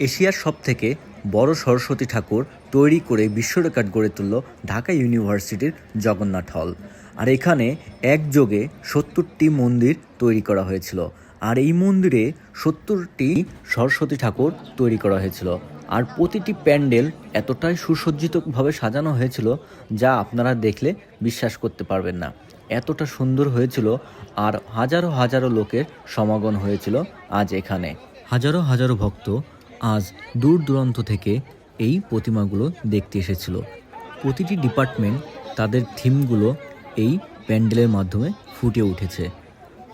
এশিয়ার সব থেকে বড় সরস্বতী ঠাকুর তৈরি করে বিশ্ব রেকর্ড গড়ে তুলল ঢাকা ইউনিভার্সিটির জগন্নাথ হল। আর এখানে একযোগে সত্তরটি মন্দির তৈরি করা হয়েছিল। আর এই মন্দিরে সত্তরটি সরস্বতী ঠাকুর তৈরি করা হয়েছিল। আর প্রতিটি প্যান্ডেল এতটাই সুসজ্জিতভাবে সাজানো হয়েছিল যা আপনারা দেখলে বিশ্বাস করতে পারবেন না। এতটা সুন্দর হয়েছিল আর হাজারো হাজারো লোকের সমাগম হয়েছিল আজ এখানে। হাজারো হাজারো ভক্ত আজ দূর দূরান্ত থেকে এই প্রতিমাগুলো দেখতে এসেছিল। প্রতিটি ডিপার্টমেন্ট তাদের থিমগুলো এই প্যান্ডেলের মাধ্যমে ফুটে উঠেছে।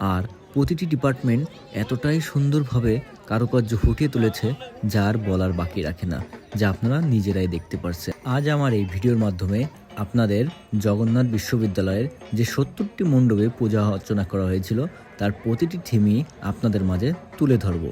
আর প্রতিটি ডিপার্টমেন্ট এতটাই সুন্দরভাবে কারুকার্য ফুটিয়ে তুলেছে, যার বলার বাকি রাখে না, যা আপনারা নিজেরাই দেখতে পারছেন। আজ আমার এই ভিডিওর মাধ্যমে আপনাদের জগন্নাথ বিশ্ববিদ্যালয়ের যে সত্তরটি মণ্ডপে পূজা অর্চনা করা হয়েছিল, তার প্রতিটি থিমই আপনাদের মাঝে তুলে ধরব।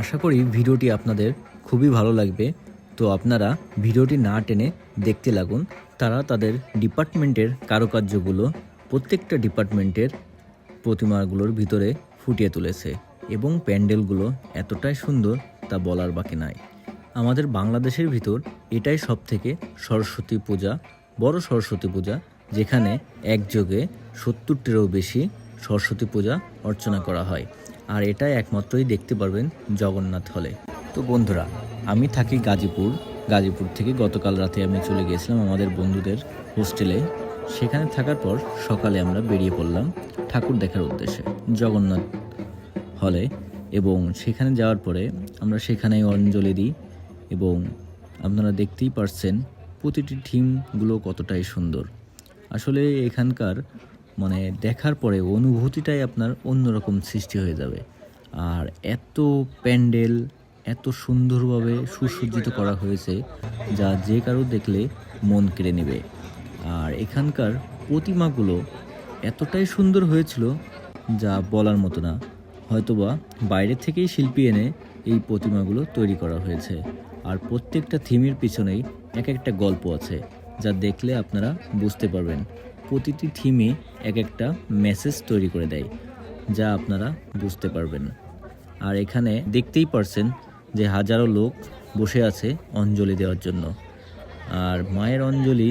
আশা করি ভিডিওটি আপনাদের খুবই ভালো লাগবে। তো আপনারা ভিডিওটি না টেনে দেখতে লাগুন। তারা তাদের ডিপার্টমেন্টের কারুকার্যগুলো, প্রত্যেকটা ডিপার্টমেন্টের প্রতিমাগুলোর ভিতরে ফুটিয়ে তুলেছে এবং প্যান্ডেলগুলো এতটাই সুন্দর তা বলার বাকি নাই। আমাদের বাংলাদেশের ভিতর এটাই সব থেকে সরস্বতী পূজা, বড় সরস্বতী পূজা, যেখানে একযোগে সত্তরটিরও বেশি সরস্বতী পূজা অর্চনা করা হয়। আর এটাই একমাত্রই দেখতে পারবেন জগন্নাথ হলে। তো বন্ধুরা, আমি থাকি গাজীপুর। গাজীপুর থেকে গতকাল রাতে আমি চলে গিয়েছিলাম আমাদের বন্ধুদের হোস্টেলে। সেখানে থাকার পর সকালে আমরা বেরিয়ে পড়লাম ঠাকুর দেখার উদ্দেশ্যে জগন্নাথ হলে এবং সেখানে যাওয়ার পরে আমরা সেখানেই অঞ্জলি দিই এবং আপনারা দেখতেই পারছেন প্রতিটি থিমগুলো কতটাই সুন্দর। আসলে এখানকার মানে দেখার পরে অনুভূতিটাই আপনার অন্যরকম সৃষ্টি হয়ে যাবে। আর এত প্যান্ডেল, এত সুন্দরভাবে সুসজ্জিত করা হয়েছে যা যে কারও দেখলে মন কেড়ে নেবে। আর এখানকার প্রতিমাগুলো এতটাই সুন্দর হয়েছিল যা বলার মতো না। হয়তোবা বাইরে থেকেই শিল্পী এনে এই প্রতিমাগুলো তৈরি করা হয়েছে। আর প্রত্যেকটা থিমের পিছনেই এক একটা গল্প আছে যা দেখলে আপনারা বুঝতে পারবেন। প্রতিটি থিমে এক একটা মেসেজ তৈরি করে দেয়, যা আপনারা বুঝতে পারবেন। আর এখানে দেখতেই পারছেন যে হাজারো লোক বসে আছে অঞ্জলি দেওয়ার জন্য। আর মায়ের অঞ্জলি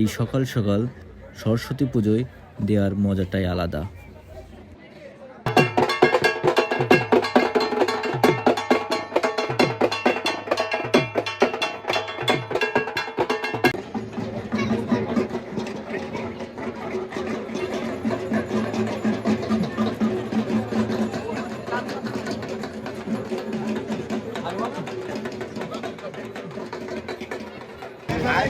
এই সকাল সকাল সরস্বতী পুজোয় দেওয়ার মজাটাই আলাদা।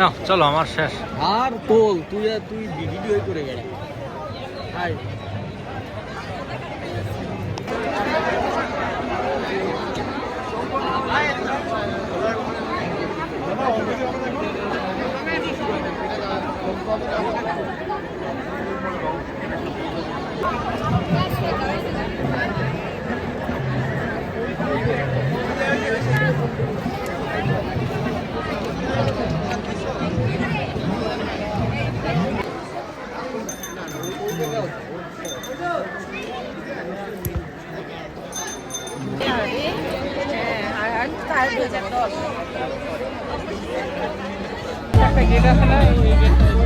না চলো আমার শেষ। আর তোল তুই তুই ভিডিও করে গেলে। হাই। হ্যাঁ একটা গেট আছে না ওই গেটটা